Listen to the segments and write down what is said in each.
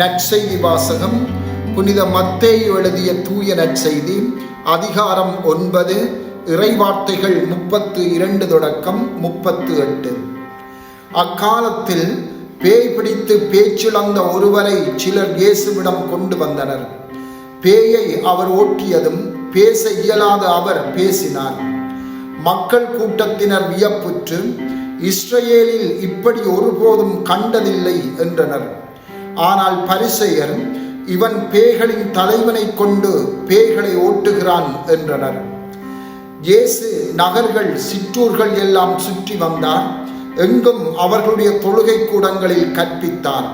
நற்செய்தி வாசகம் புனித மத்தேயு எழுதிய தூய நற்செய்தி. அதிகாரம் ஒன்பது. இறைவார்த்தைகள் முப்பத்து இரண்டு தொடக்கம் முப்பத்து எட்டு. அக்காலத்தில் பேய் பிடித்து பேச்சிழந்த ஒருவரை சிலர் இயேசுவிடம் கொண்டு வந்தனர். பேயை அவர் ஓட்டியதும் பேச இயலாத அவர் பேசினார். மக்கள் கூட்டத்தினர் வியப்புற்று இஸ்ரேலில் இப்படி ஒருபோதும் கண்டதில்லை என்றனர். ஆனால் பரிசெயர் இவன் பேய்களின் தலைவனை கொண்டு பேய்களை ஓட்டுகிறான் என்றனர். இயேசு நகர்கள் சிற்றூர்கள் எல்லாம் சுற்றி வந்தார். எங்கும் அவர்களுடைய தொழுகை கூடங்களில் கற்பித்தார்.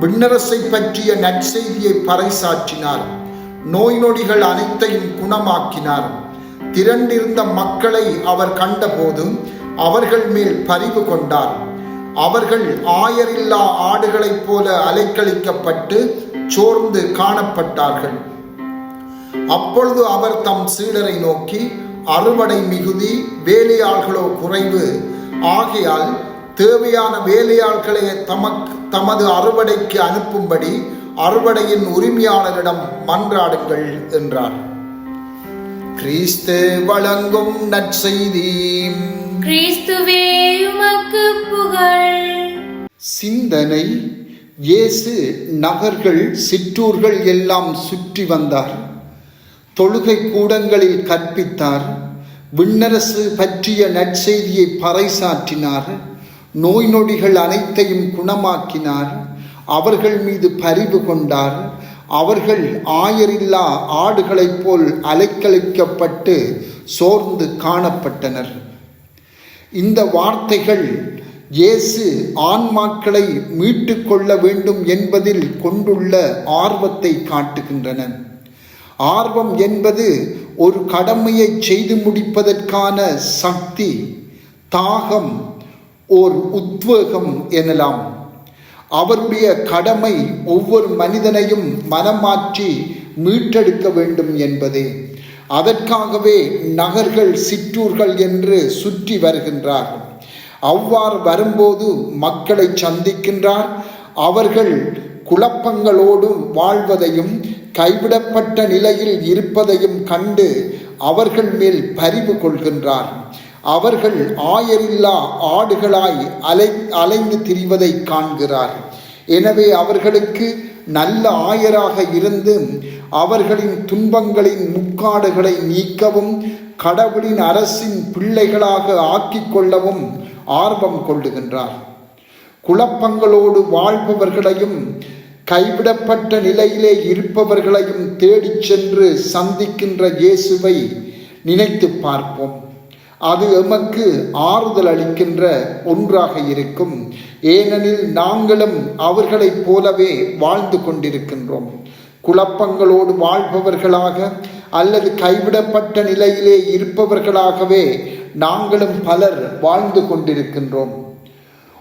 விண்ணரசை பற்றிய நற்செய்தியை பறைசாற்றினார். நோய் நொடிகள் அனைத்தையும் குணமாக்கினார். திரண்டிருந்த மக்களை அவர் கண்டபோது அவர்கள் மேல் பரிவு கொண்டார். அவர்கள் ஆயரில்லா ஆடுகளைப் போல அலைக்கழிக்கப்பட்டு சோர்ந்து காணப்பட்டார்கள். அப்பொழுது அவர் தம் சீடரை நோக்கி அறுவடை மிகுதி வேலையாள்களோ குறைவு. ஆகையால் தேவையான வேலையாள்களை தமக்கு தமது அறுவடைக்கு அனுப்பும்படி அறுவடையின் உரிமையாளரிடம் மன்றாடுங்கள் என்றார். கிறிஸ்து வழங்கும் நற்செய்தி. கிறிஸ்துவே உமக்கு புகழ். சிந்தனை இயேசு நகர்கள் சிற்றூர்கள் எல்லாம் சுற்றி வந்தார். தொழுகை கூடங்களில் கற்பித்தார். விண்ணரசு பற்றிய நற்செய்தியை பறைசாற்றினார். நோய் நொடிகள் அனைத்தையும் குணமாக்கினார். அவர்கள் மீது பரிவு கொண்டார். அவர்கள் ஆயரில்லா ஆடுகளைப் போல் அலைக்கழிக்கப்பட்டு சோர்ந்து காணப்பட்டனர். இந்த வார்த்தைகள் இயேசு ஆன்மாக்களை மீட்டு கொள்ள வேண்டும் என்பதில் கொண்டுள்ள ஆர்வத்தை காட்டுகின்றன. ஆர்வம் என்பது ஒரு கடமையை செய்து முடிப்பதற்கான சக்தி தாகம் ஓர் உத்வேகம் எனலாம். அவருடைய கடமை ஒவ்வொரு மனிதனையும் மனமாற்றி மீட்டெடுக்க வேண்டும் என்பதே. அதற்காகவே நகர்கள் சிற்றூர்கள் என்று சுற்றி வருகின்றார்கள் அவ்வாறு வரும்போது மக்களை சந்திக்கின்றார். அவர்கள் குழப்பங்களோடு வாழ்வதையும் கைவிடப்பட்ட நிலையில் இருப்பதையும் கண்டு அவர்கள் மேல் பரிவு கொள்கின்றார். அவர்கள் ஆயரில்லா ஆடுகளாய் அலை அலைந்து திரிவதை காண்கிறார். எனவே அவர்களுக்கு நல்ல ஆயராக இருந்து அவர்களின் துன்பங்களின் முக்காடுகளை நீக்கவும் கடவுளின் அரசின் பிள்ளைகளாக ஆக்கிக் கொள்ளவும் ஆர்வம் கொள்ளுகின்றார். குழப்பங்களோடு வாழ்பவர்களையும் கைவிடப்பட்ட நிலையிலே இருப்பவர்களையும் தேடிச் சென்று சந்திக்கின்ற இயேசுவை நினைத்து பார்ப்போம். அது எமக்கு ஆறுதல் அளிக்கின்ற ஒன்றாக இருக்கும். ஏனெனில் நாங்களும் அவர்களைப் போலவே வாழ்ந்து கொண்டிருக்கின்றோம். குழப்பங்களோடு வாழ்பவர்களாக அல்லது கைவிடப்பட்ட நிலையிலே இருப்பவர்களாகவே நாங்களும் பலர் வாழ்ந்து கொண்டிருக்கின்றோம்.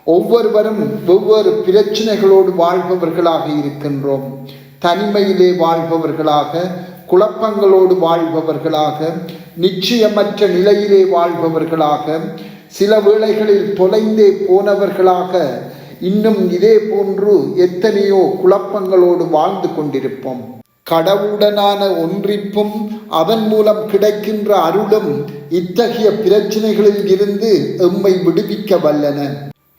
ஒவ்வொருவரும் ஒவ்வொரு பிரச்சனைகளோடு வாழ்பவர்களாக இருக்கின்றோம். தனிமையிலே வாழ்பவர்களாக குழப்பங்களோடு வாழ்பவர்களாக நிச்சயமற்ற நிலையிலே வாழ்பவர்களாக சில வேளைகளில் தொலைந்தே போனவர்களாக இன்னும் இதே போன்று எத்தனையோ குழப்பங்களோடு வாழ்ந்து கொண்டிருப்போம். கடவுளுடனான ஒன்றிப்பும் அதன் மூலம் கிடைக்கின்ற அருளும் இத்தகைய பிரச்சனைகளில் இருந்து எம்மை விடுவிக்க வல்லன.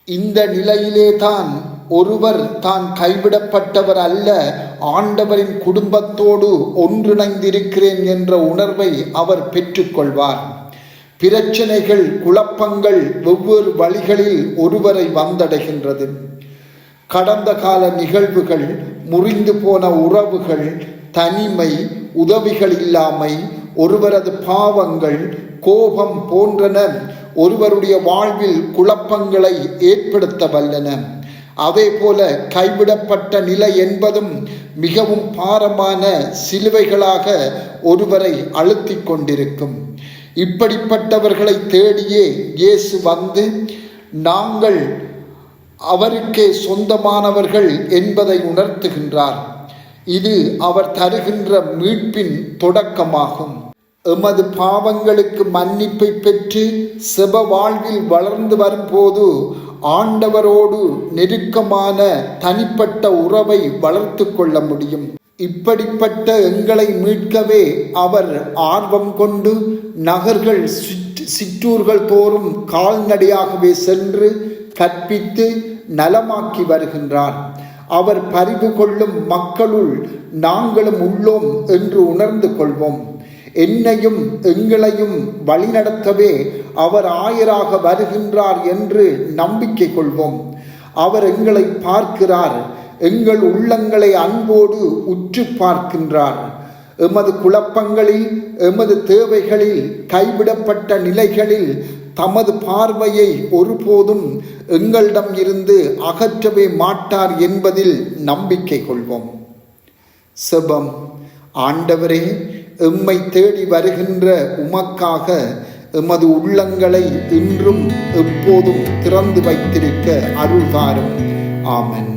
இந்த நிலையிலே தான் ஒருவர் தான் கைவிடப்பட்டவர் அல்ல ஆண்டவரின் குடும்பத்தோடு ஒன்றிணைந்திருக்கிறேன் என்ற உணர்வை அவர் பெற்றுக்கொள்வார். பிரச்சனைகள் குழப்பங்கள் வெவ்வேறு வழிகளில் ஒருவரை வந்தடைகின்றது. கடந்த கால நிகழ்வுகள் முறிந்து போன உறவுகள் தனிமை உதவிகள் இல்லாமை ஒருவரது பாவங்கள் கோபம் போன்றன ஒருவருடைய வாழ்வில் குழப்பங்களை ஏற்படுத்த வல்லன அதே போல கைவிடப்பட்ட நிலை என்பதும் மிகவும் பாரமான சிலுவைகளாக ஒருவரை அழுத்தி கொண்டிருக்கும். இப்படிப்பட்டவர்களை தேடியே இயேசு வந்து நாங்கள் அவருக்கே சொந்தமானவர்கள் என்பதை உணர்த்துகின்றார். இது அவர் தருகின்ற மீட்பின் தொடக்கமாகும். எமது பாவங்களுக்கு மன்னிப்பை பெற்று செப வாழ்வில் வளர்ந்து வரும்போது ஆண்டவரோடு நெருக்கமான தனிப்பட்ட உறவை வளர்த்து கொள்ள முடியும். இப்படிப்பட்ட எங்களை மீட்கவே அவர் ஆர்வம் கொண்டு நகர்கள் சிற்றூர்கள் தோறும் கால்நடையாகவே சென்று கற்பித்து நலமாக்கி வருகின்றார். அவர் பரிவு கொள்ளும் மக்களுள் நாங்களும் உள்ளோம் என்று உணர்ந்து கொள்வோம். என்னையும் எங்களையும் வழிநடத்தவே அவர் ஆயராக வருகின்றார் என்று நம்பிக்கை கொள்வோம். அவர் எங்களை பார்க்கிறார். எங்கள் உள்ளங்களை அன்போடு உற்று பார்க்கின்றார். எமது குழப்பங்களில் எமது தேவைகளில் கைவிடப்பட்ட நிலைகளில் தமது பார்வையை ஒருபோதும் எங்களிடம் இருந்து அகற்றவே மாட்டார் என்பதில் நம்பிக்கை கொள்வோம். செபம் ஆண்டவரே எம்மை தேடி வருகின்ற உமக்காக எமது உள்ளங்களை இன்றும் எப்போதும் திறந்து வைத்திருக்க அருள்வாரும். ஆமன்.